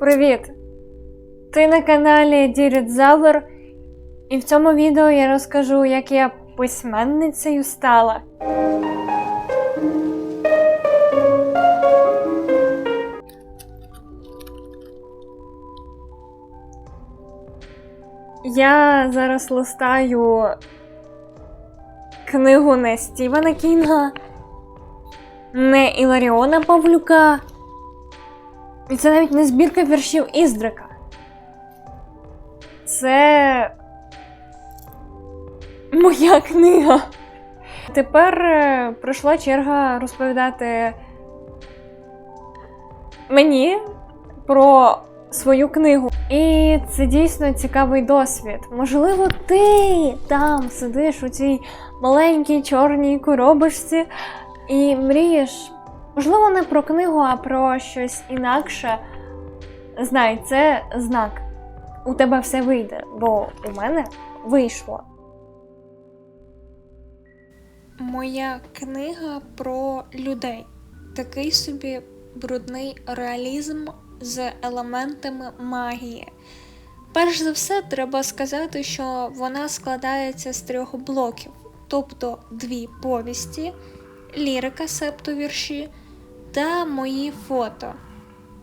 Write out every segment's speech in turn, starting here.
Привіт! Ти на каналі Дірідзавр, і в цьому відео я розкажу, як я письменницею стала. Я зараз листаю книгу не Стівена Кінга, не Іларіона Павлюка. І це навіть не збірка віршів Іздрика. Це моя книга. Тепер е, прийшла черга розповідати мені про свою книгу. І це дійсно цікавий досвід. Можливо, ти там сидиш у цій маленькій чорній коробочці і мрієш Можливо, не про книгу, а про щось інакше. Знай, це знак. У тебе все вийде, бо у мене вийшло. Моя книга про людей. Такий собі брудний реалізм з елементами магії. Перш за все, треба сказати, що вона складається з трьох блоків, тобто дві повісті, лірика, септо вірші та мої фото.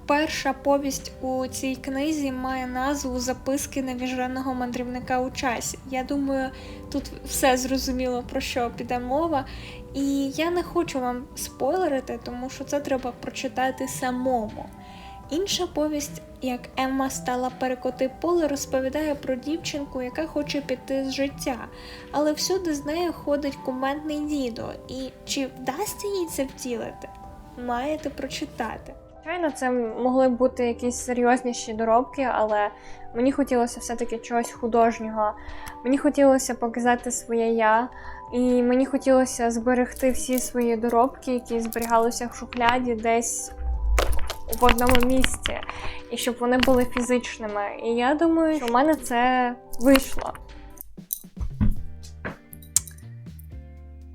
Перша повість у цій книзі має назву Записки невіженого мандрівника у часі. Я думаю, тут все зрозуміло про що піде мова. І я не хочу вам спойлерити, тому що це треба прочитати самому. Інша повість, як Емма стала перекоти поле, розповідає про дівчинку, яка хоче піти з життя, але всюди з нею ходить кумедний дідо. І чи вдасться їй це втілити? Маєте прочитати. Звичайно, це могли бути якісь серйозніші доробки, але мені хотілося все-таки чогось художнього. Мені хотілося показати своє я, і мені хотілося зберегти всі свої доробки, які зберігалися в шухляді десь в одному місці, і щоб вони були фізичними. І я думаю, що в мене це вийшло.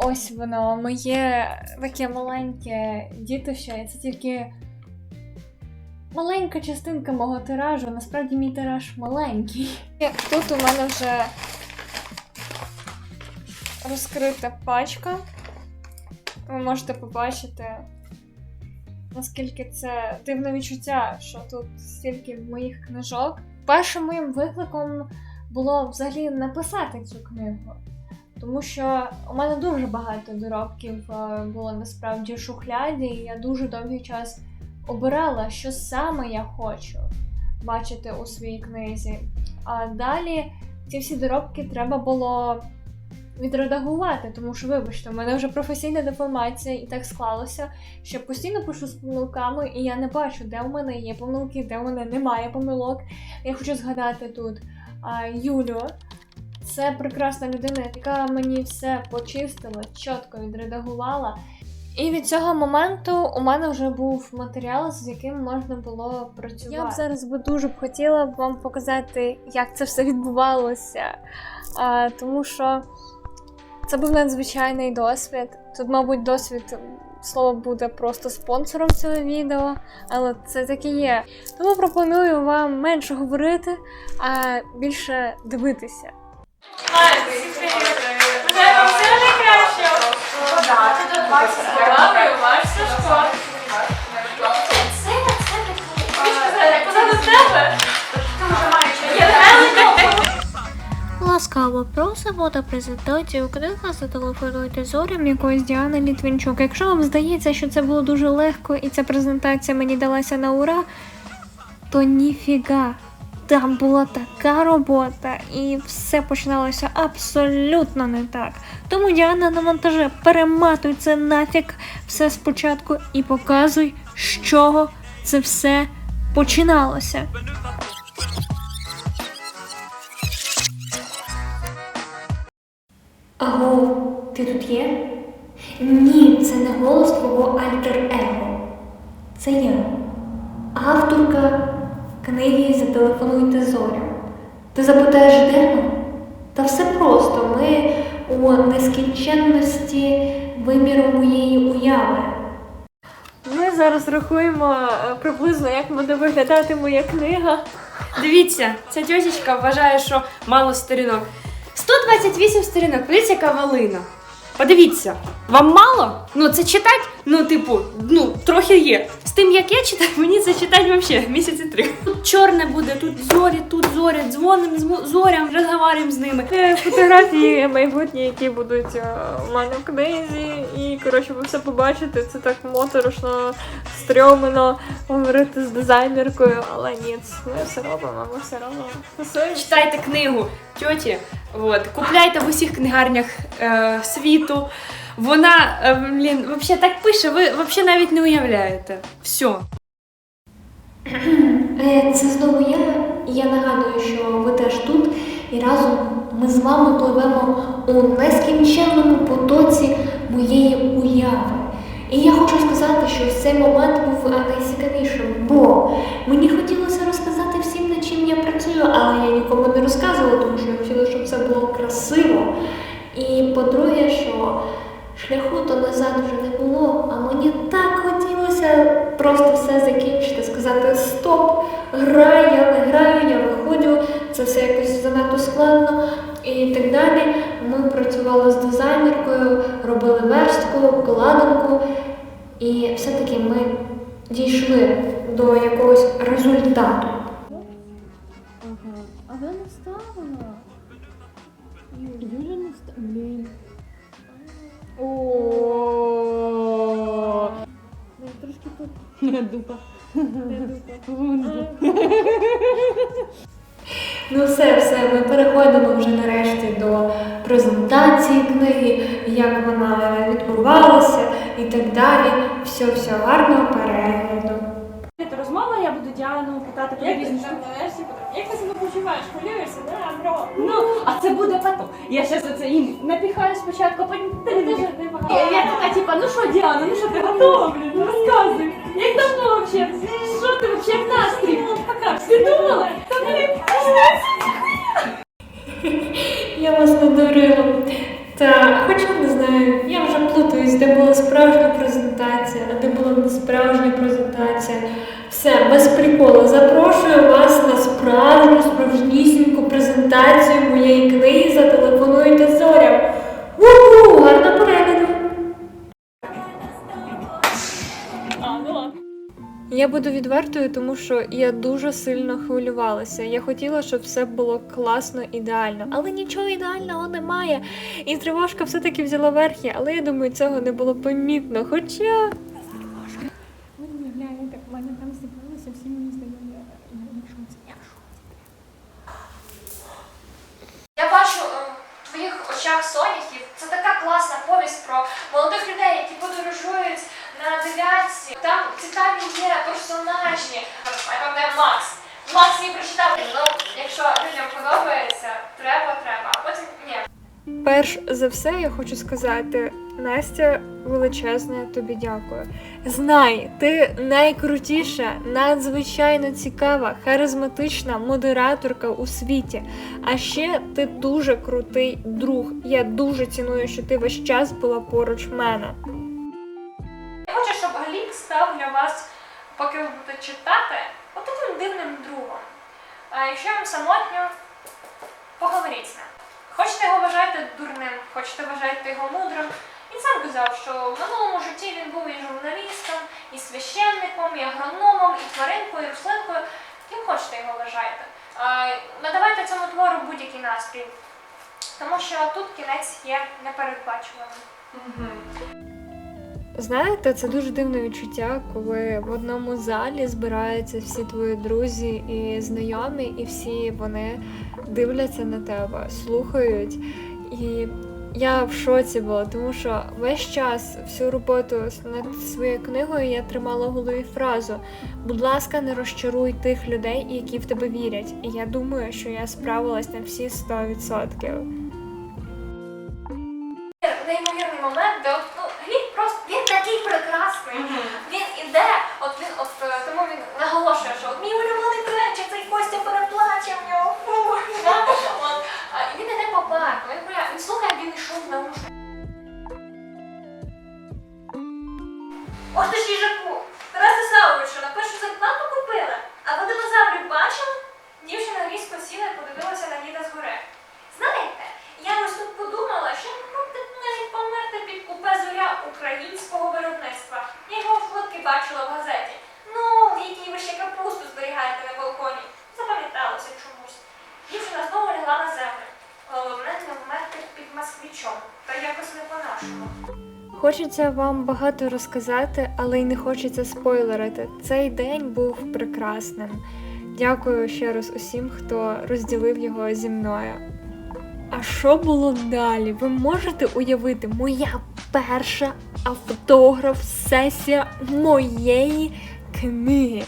Ось воно, моє таке маленьке дітище, і це тільки маленька частинка мого тиражу. Насправді мій тираж маленький. Тут у мене вже розкрита пачка. Ви можете побачити, наскільки це дивне відчуття, що тут стільки моїх книжок. Першим моїм викликом було взагалі написати цю книгу. Тому що у мене дуже багато доробків е, було насправді в шухляді, і я дуже довгий час обирала, що саме я хочу бачити у своїй книзі. А далі ці всі доробки треба було відредагувати, тому що, вибачте, у мене вже професійна деформація, і так склалося, що постійно пишу з помилками, і я не бачу, де у мене є помилки, де у мене немає помилок. Я хочу згадати тут а, Юлю. Це прекрасна людина, яка мені все почистила, чітко відредагувала. І від цього моменту у мене вже був матеріал, з яким можна було працювати. Я б зараз би дуже б хотіла вам показати, як це все відбувалося. А, тому що це був надзвичайний досвід. Тут, мабуть, досвід слово буде просто спонсором цього відео, але це так і є. Тому пропоную вам менше говорити, а більше дивитися. Бажаю вам всього найкращого. Подати до 20 Дякую, ваш Сашко. Це, це такий... Позаду тебе? Дуже маючи. Ласкаво просимо на презентацію книга зателефонуйте зорям якоїсь Діани Літвінчук. Якщо вам здається, що це було дуже легко і ця презентація мені далася на ура, то ніфіга. Там була така робота, і все починалося абсолютно не так. Тому Діана на монтаже перематуй це нафіг все спочатку і показуй, з чого це все починалося. Аго, ти тут є? Ні, це не голос твого альтер-его. Це я, авторка книги Зателефонуйте зорям. Ти запитаєш, де ми? Та все просто. Ми у нескінченності виміру моєї уяви. Ми зараз рахуємо е, приблизно, як буде виглядати моя книга. Дивіться, ця тьотечка вважає, що мало сторінок. 128 сторінок, подивіться, яка валина. Подивіться, вам мало? Ну, це читати, ну, типу, ну, трохи є. З тим, як я читаю, мені це читати взагалі місяці три. Тут чорне буде, тут зорі, тут зорі, дзвоним з зорям, розговорюємо з ними. Це фотографії майбутні, які будуть е, у мене в книзі. І коротше, ви все побачите. Це так моторошно, стрьомно говорити з дизайнеркою, але ні, ми все робимо, ми все робимо. Читайте книгу тьоті, от, купляйте в усіх книгарнях е, світу. Вона, е, блін, взагалі так пише, ви взагалі навіть не уявляєте. Все. Це знову я. Я нагадую, що ви теж тут, і разом ми з вами пливемо у нескінченному потоці моєї уяви. І я хочу сказати, що цей момент був е, найцікавішим, бо мені хотілося розказати всім, над чим я працюю, але я нікому не розказувала, тому що я хотіла, щоб це було красиво. І по-друге, що шляху то назад вже не було, а мені так хотілося просто все закінчити, сказати стоп, грай, я не граю, я виходжу, це все якось занадто складно і так далі. Ми працювали з дизайнеркою, робили верстку, обкладинку, і все-таки ми дійшли до якогось результату. Блін. О. Трошки тут. Дупа. Ну все, все, ми переходимо вже нарешті до презентації книги, як вона відбувалася і так далі. Все, все, гарного перегляду. Розмова, я буду Діану питати про різні. Як ти себе почуваєш? Хвилюєшся, да, бро? Ну, а це буде потом. Я зараз оце їм напіхаю спочатку, потім ти дуже я, я така, типа, ну що, Діана, ну що ти готова, блін, ну розказуй. Як давно вообще? Що ти вообще в настрій? Пока, всі думали? Та блін, Я вас надурила. Та, хоча не знаю, я вже плутаюсь, де була справжня презентація, а де була не справжня презентація. Все, без приколу. Запрошую вас на справжню, справжнісіньку презентацію моєї книги Зателефонуйте зорям. Уху, гарно перегляду! Я буду відвертою, тому що я дуже сильно хвилювалася. Я хотіла, щоб все було класно, ідеально, але нічого ідеального немає. І тривожка все-таки взяла верхи, але я думаю, цього не було помітно. Хоча Ви не уявляєте, в мене там зібралися всі мої знайомі. Я в шоці. Я в шоці. Я бачу е, в твоїх очах соняхів. Це така класна повість про молодих людей, які подорожують на дев'ятці. Там цікаві є персонажі. Я Макс. Макс не прочитав. Ну, якщо людям подобається, треба, треба. А потім ні. Перш за все, я хочу сказати, Настя, величезне тобі дякую. Знай, ти найкрутіша, надзвичайно цікава, харизматична модераторка у світі. А ще ти дуже крутий друг. Я дуже ціную, що ти весь час була поруч мене. Я хочу, щоб Гліб став для вас, поки ви будете читати, от таким дивним другом. А якщо вам самотньо, поговоріть з ним. Хочете його вважайте дурним, хочете вважайте його мудрим. Він сам казав, що в минулому житті він був і журналістом, і священником, і агрономом, і тваринкою, і рослинкою. Ким хочете його вважайте. Надавайте цьому твору будь-який настрій, тому що тут кінець є непередбачуваним. Знаєте, це дуже дивне відчуття, коли в одному залі збираються всі твої друзі і знайомі, і всі вони дивляться на тебе, слухають. І я в шоці була, тому що весь час всю роботу над своєю книгою я тримала в голові фразу: будь ласка, не розчаруй тих людей, які в тебе вірять. І я думаю, що я справилась на всі 100%. Хочеться вам багато розказати, але й не хочеться спойлерити. Цей день був прекрасним. Дякую ще раз усім, хто розділив його зі мною. А що було далі? Ви можете уявити, моя перша автограф-сесія моєї книги.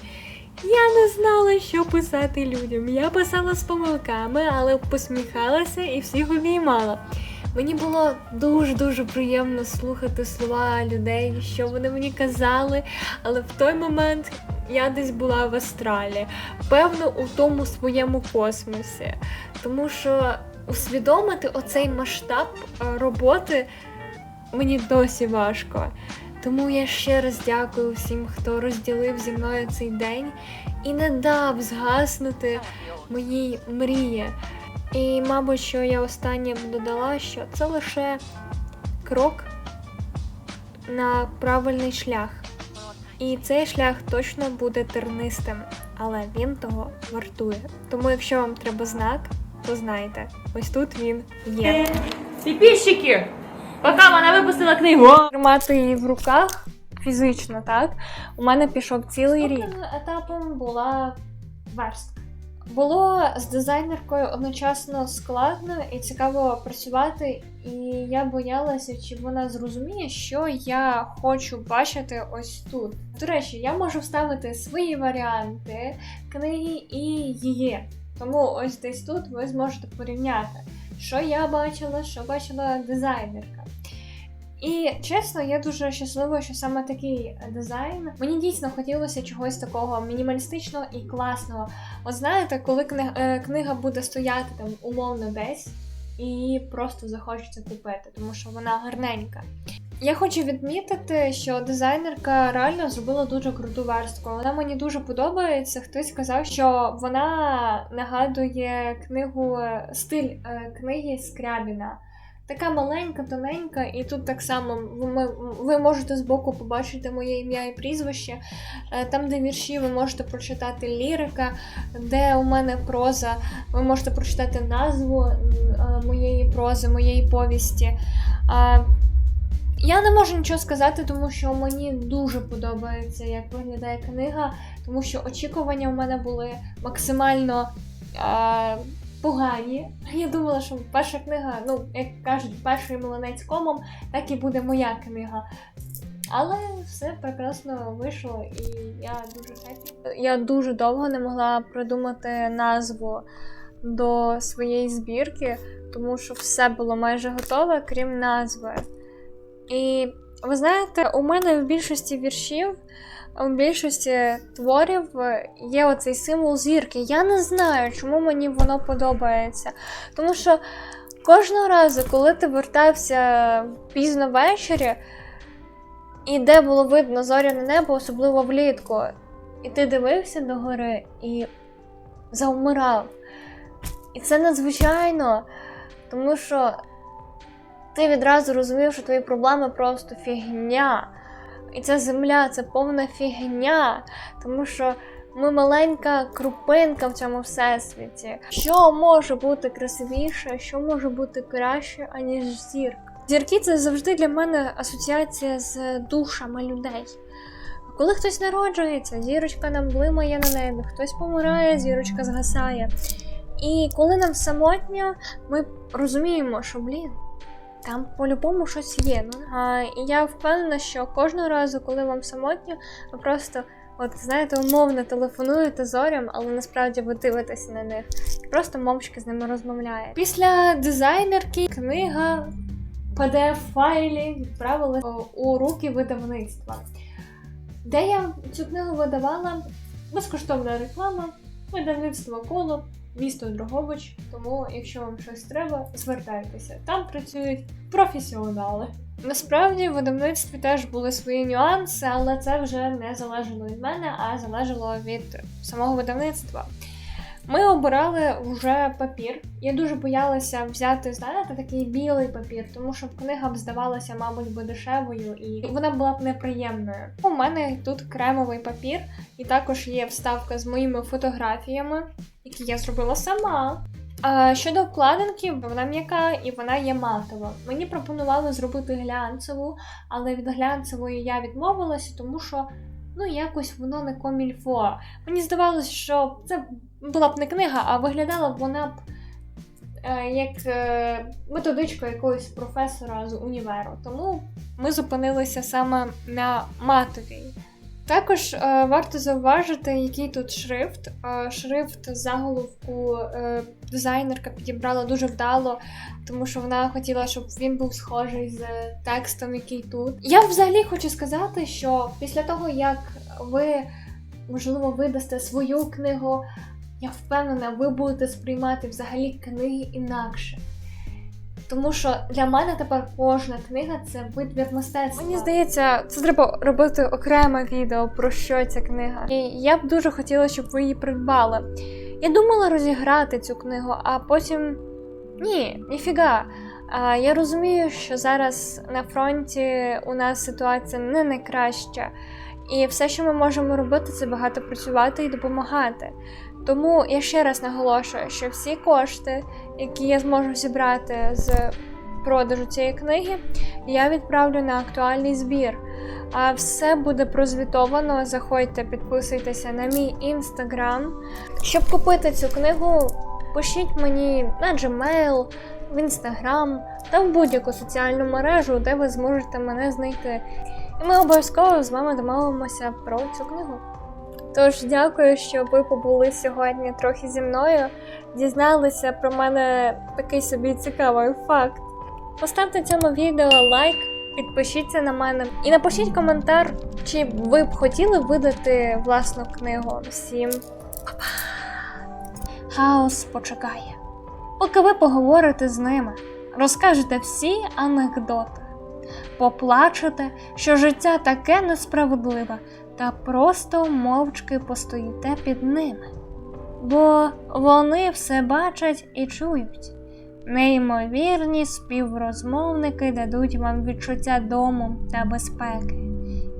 Я не знала, що писати людям. Я писала з помилками, але посміхалася і всіх обіймала. Мені було дуже-дуже приємно слухати слова людей, що вони мені казали, але в той момент я десь була в астралі, певно, у тому своєму космосі. Тому що усвідомити оцей масштаб е, роботи мені досі важко. Тому я ще раз дякую всім, хто розділив зі мною цей день і не дав згаснути моїй мрії. І, мабуть, що я останнє б додала, що це лише крок на правильний шлях. І цей шлях точно буде тернистим, але він того вартує. Тому, якщо вам треба знак, то знайте, ось тут він є. Підписчики! Поки вона випустила книгу. Тримати її в руках фізично, так? У мене пішов цілий рік. етапом була верстка. Було з дизайнеркою одночасно складно і цікаво працювати, і я боялася, чи вона зрозуміє, що я хочу бачити ось тут. До речі, я можу вставити свої варіанти книги і її. Тому ось десь тут ви зможете порівняти, що я бачила, що бачила дизайнерка. І чесно, я дуже щаслива, що саме такий дизайн. Мені дійсно хотілося чогось такого мінімалістичного і класного. От знаєте, коли книга, е, книга буде стояти там умовно десь, і просто захочеться купити, тому що вона гарненька. Я хочу відмітити, що дизайнерка реально зробила дуже круту верстку. Вона мені дуже подобається. Хтось сказав, що вона нагадує книгу е, стиль е, книги Скрябіна. Така маленька, тоненька, і тут так само ви, ви можете збоку побачити моє ім'я і прізвище. Е, Там, де вірші, ви можете прочитати лірика, де у мене проза, ви можете прочитати назву е, моєї прози, моєї повісті. Я не можу нічого сказати, тому що мені дуже подобається, як виглядає книга, тому що очікування у мене були максимально. Погані. Я думала, що перша книга, ну, як кажуть, перший млинець комом, так і буде моя книга. Але все прекрасно вийшло, і я дуже хеппі. Я дуже довго не могла придумати назву до своєї збірки, тому що все було майже готове, крім назви. І ви знаєте, у мене в більшості віршів у більшості творів є оцей символ зірки. Я не знаю, чому мені воно подобається. Тому що кожного разу, коли ти вертався пізно ввечері, і де було видно зоряне небо, особливо влітку, і ти дивився догори і завмирав. І це надзвичайно, тому що ти відразу розумів, що твої проблеми просто фігня. І ця земля це повна фігня, тому що ми маленька крупинка в цьому всесвіті. Що може бути красивіше, що може бути краще, аніж зірка? Зірки це завжди для мене асоціація з душами людей. Коли хтось народжується, зірочка нам блимає на небі, хтось помирає, зірочка згасає. І коли нам самотньо, ми розуміємо, що блін. Там по-любому щось є. Ну, а, і я впевнена, що кожного разу, коли вам самотньо, ви просто, от знаєте, умовно телефонуєте зорям, але насправді ви дивитеся на них і просто мовчки з ними розмовляєте. Після дизайнерки книга pdf файлі відправили у руки видавництва. Де я цю книгу видавала? Безкоштовна реклама, видавництво коло місто Дрогобич. Тому, якщо вам щось треба, звертайтеся. Там працюють професіонали. Насправді в видавництві теж були свої нюанси, але це вже не залежало від мене, а залежало від самого видавництва. Ми обирали вже папір. Я дуже боялася взяти, знаєте, такий білий папір, тому що книга б здавалася, мабуть, би дешевою і вона була б неприємною. У мене тут кремовий папір, і також є вставка з моїми фотографіями, які я зробила сама. А щодо вкладинки, вона м'яка і вона є матова. Мені пропонували зробити глянцеву, але від глянцевої я відмовилася, тому що ну якось воно не комільфо. Мені здавалося, що це була б не книга, а виглядала б вона б е, як е, методичка якогось професора з універу. Тому ми зупинилися саме на матовій. Також е, варто зауважити, який тут шрифт. Е, шрифт заголовку е, дизайнерка підібрала дуже вдало, тому що вона хотіла, щоб він був схожий з текстом, який тут. Я взагалі хочу сказати, що після того, як ви, можливо, видасте свою книгу, я впевнена, ви будете сприймати взагалі книги інакше. Тому що для мене тепер кожна книга це витвір мистецтва. Мені здається, це треба робити окреме відео про що ця книга. І я б дуже хотіла, щоб ви її придбали. Я думала розіграти цю книгу, а потім ні, ніфіга. Я розумію, що зараз на фронті у нас ситуація не найкраща, і все, що ми можемо робити, це багато працювати і допомагати. Тому я ще раз наголошую, що всі кошти, які я зможу зібрати з продажу цієї книги, я відправлю на актуальний збір. А все буде прозвітовано. Заходьте, підписуйтеся на мій інстаграм. Щоб купити цю книгу, пишіть мені на Gmail, в інстаграм та в будь-яку соціальну мережу, де ви зможете мене знайти. І ми обов'язково з вами домовимося про цю книгу. Тож дякую, що ви побули сьогодні трохи зі мною, дізналися про мене такий собі цікавий факт. Поставте цьому відео лайк, підпишіться на мене і напишіть коментар, чи ви б хотіли видати власну книгу. Всім па-па! Хаос почекає. Поки ви поговорите з ними, розкажете всі анекдоти, поплачете, що життя таке несправедливе, та просто мовчки постоїте під ними. Бо вони все бачать і чують. Неймовірні співрозмовники дадуть вам відчуття дому та безпеки,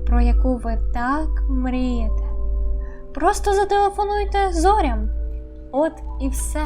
про яку ви так мрієте. Просто зателефонуйте зорям. От і все.